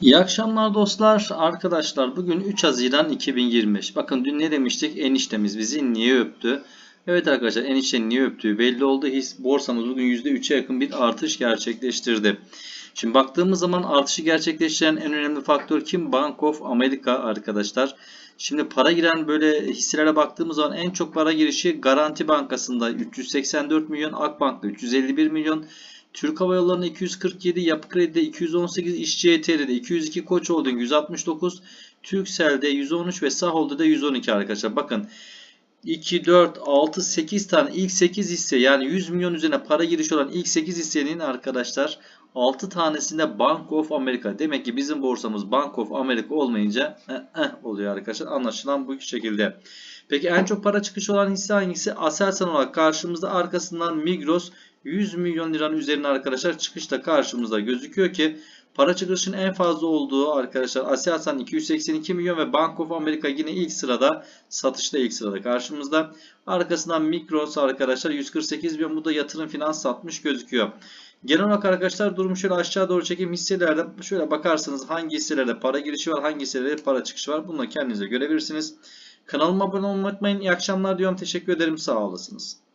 İyi akşamlar dostlar. Arkadaşlar bugün 3 Haziran 2025. Bakın dün ne demiştik? Eniştemiz bizi niye öptü? Evet arkadaşlar eniştenin niye öptüğü belli oldu. His borsamız bugün %3'e yakın bir artış gerçekleştirdi. Şimdi baktığımız zaman artışı gerçekleştiren en önemli faktör kim? Bank of America arkadaşlar. Şimdi para giren böyle hisselere baktığımız zaman en çok para girişi Garanti Bankası'nda 384 milyon, Akbank'ta 351 milyon, Türk Hava Yolları'nda 247, Yapı Kredi'de 218, İşçi ETR'de 202, Koç Holding 169, Turkcell'de 113 ve Sahol'da 112 arkadaşlar. Bakın 2, 4, 6, 8 tane ilk 8 hisse yani 100 milyon üzerine para girişi olan ilk 8 hissenin arkadaşlar 6 tanesinde Bank of America. Demek ki bizim borsamız Bank of America olmayınca eh, eh oluyor arkadaşlar. Anlaşılan bu şekilde. Peki en çok para çıkışı olan hisse hangisi? Aselsan olarak karşımızda arkasından Migros 100 milyon liranın üzerine arkadaşlar çıkışta karşımızda gözüküyor ki para çıkışının en fazla olduğu arkadaşlar Aselsan 282 milyon ve Bank of America yine ilk sırada satışta ilk sırada karşımızda. Arkasından Migros arkadaşlar 148 milyon bu da yatırım finans satmış gözüküyor. Genel olarak arkadaşlar durumu şöyle aşağı doğru çekeyim hisselerde şöyle bakarsanız hangi hisselerde para girişi var hangi hisselerde para çıkışı var bunu kendinize görebilirsiniz. Kanalıma abone olmayı unutmayın. İyi akşamlar diyorum. Teşekkür ederim. Sağ olasınız.